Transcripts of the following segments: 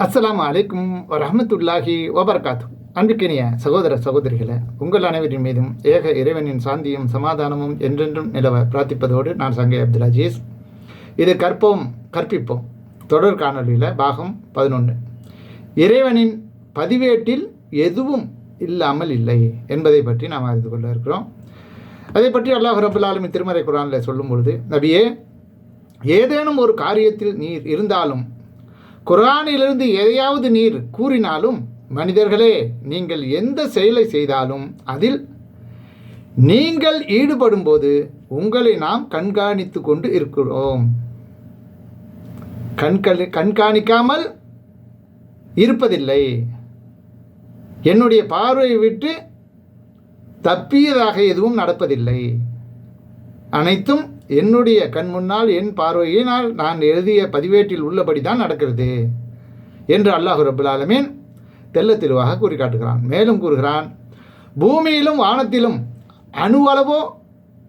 அஸ்ஸலாமு அலைக்கும் ரஹமத்துல்லாஹி வபர்காத்து. அன்புக்கினிய சகோதர சகோதரிகளே உங்கள் அனைவரின் மீதும் ஏக இறைவனின் சாந்தியும் சமாதானமும் என்றென்றும் நிலவ பிரார்த்திப்பதோடு நான் சங்கை அப்துல் அஜீஸ். இது கற்போம் கற்பிப்போம். தொடர் காணொலியில் பாகம் பதினொன்று இறைவனின் பதிவேட்டில் எதுவும் இல்லாமல் இல்லை என்பதை பற்றி நாம் அறிந்து கொள்ள இருக்கிறோம். அதை பற்றி அல்லாஹ் ரபுல் ஆலமின் திருமறை குரானில் சொல்லும் பொழுது நபியே ஏதேனும் ஒரு காரியத்தில் நீர் இருந்தாலும் குரானிலிருந்து எதையாவது நீர் கூறினாலும் மனிதர்களே நீங்கள் எந்த செயலை செய்தாலும் அதில் நீங்கள் ஈடுபடும்போது உங்களை நாம் கண்காணித்து கொண்டு இருக்கிறோம். கண்களி கண்காணிக்காமல் இருப்பதில்லை. என்னுடைய பார்வையை விட்டு தப்பியதாக எதுவும் நடப்பதில்லை. அனைத்தும் என்னுடைய கண் முன்னால் என் பார்வையினால் நான் எழுதிய பதிவேட்டில் உள்ளபடி தான் நடக்கிறது என்று அல்லாஹு ரபுல் ஆலமீன் தெல்ல தெளிவாக கூறி காட்டுகிறான் மேலும் கூறுகிறான் பூமியிலும் வானத்திலும் அணுவளவோ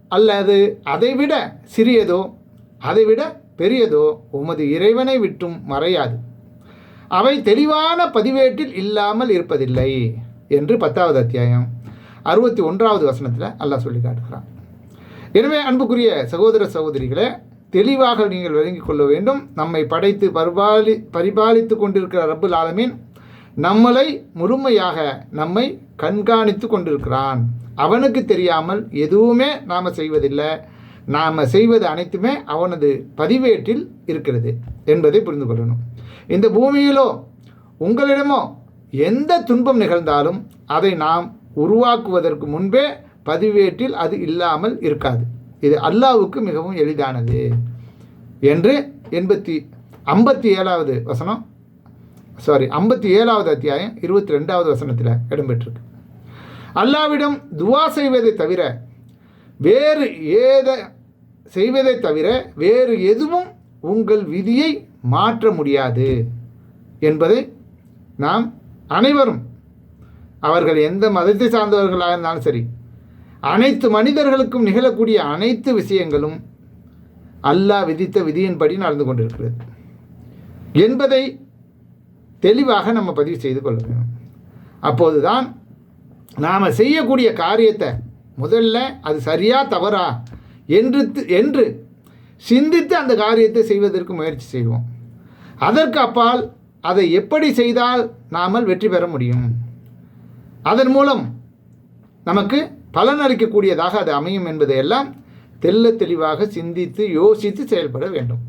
அல்லது அதைவிட சிறியதோ அதைவிட பெரியதோ உமது இறைவனை விட்டும் மறையாது. அவை தெளிவான பதிவேட்டில் இல்லாமல் இருப்பதில்லை என்று பத்தாவது அத்தியாயம் அறுபத்தி ஒன்றாவது வசனத்தில் அல்லாஹ் சொல்லி காட்டுகிறான் எனவே அன்புக்குரிய சகோதர சகோதரிகளே தெளிவாக நீங்கள் விளங்கிக் கொள்ள வேண்டும். நம்மை படைத்து பரிபாலி பரிபாலித்து கொண்டிருக்கிற ரப்புல் ஆலமீன் நம்மளை முழுமையாக நம்மை கண்காணித்து கொண்டிருக்கிறான். அவனுக்கு தெரியாமல் எதுவுமே நாம் செய்வதில்லை. நாம் செய்வது அனைத்துமே அவனது பதிவேட்டில் இருக்கிறது என்பதை புரிந்து கொள்ளணும். இந்த பூமியிலோ உங்களிடமோ எந்த துன்பம் நிகழ்ந்தாலும் அதை நாம் உருவாக்குவதற்கு முன்பே பதிவேட்டில் அது இல்லாமல் இருக்காது. இது அல்லாவுக்கு மிகவும் எளிதானது. என்று எண்பத்தி ஐம்பத்தி ஏழாவது வசனம் சாரி ஐம்பத்தி ஏழாவது அத்தியாயம் இருபத்தி ரெண்டாவது வசனத்தில் இடம்பெற்றிருக்கு. அல்லாவிடம் துவா செய்வதை தவிர வேறு ஏத செய்வதை தவிர வேறு எதுவும் உங்கள் விதியை மாற்ற முடியாது என்பதை நாம் அனைவரும் அவர்கள் எந்த மதத்தை சார்ந்தவர்களாக இருந்தாலும் சரி அனைத்து மனிதர்களுக்கும் நிகழக்கூடிய அனைத்து விஷயங்களும் அல்லாஹ் விதித்த விதியின்படி நடந்து கொண்டிருக்கிறது. என்பதை தெளிவாக நம்ம பதிவு செய்து கொள்ள வேண்டும். அப்போதுதான் நாம் செய்யக்கூடிய காரியத்தை முதல்ல அது சரியா தவறா என்று என்று சிந்தித்து அந்த காரியத்தை செய்வதற்கு முயற்சி செய்வோம். அதற்கு அப்பால் அதை எப்படி செய்தால் நாமல் வெற்றி பெற முடியும்? அதன் மூலம் நமக்கு பலனளிக்கக்கூடியதாக அது அமையும் என்பதையெல்லாம் தெல்ல தெளிவாக சிந்தித்து யோசித்து செயல்பட வேண்டும்.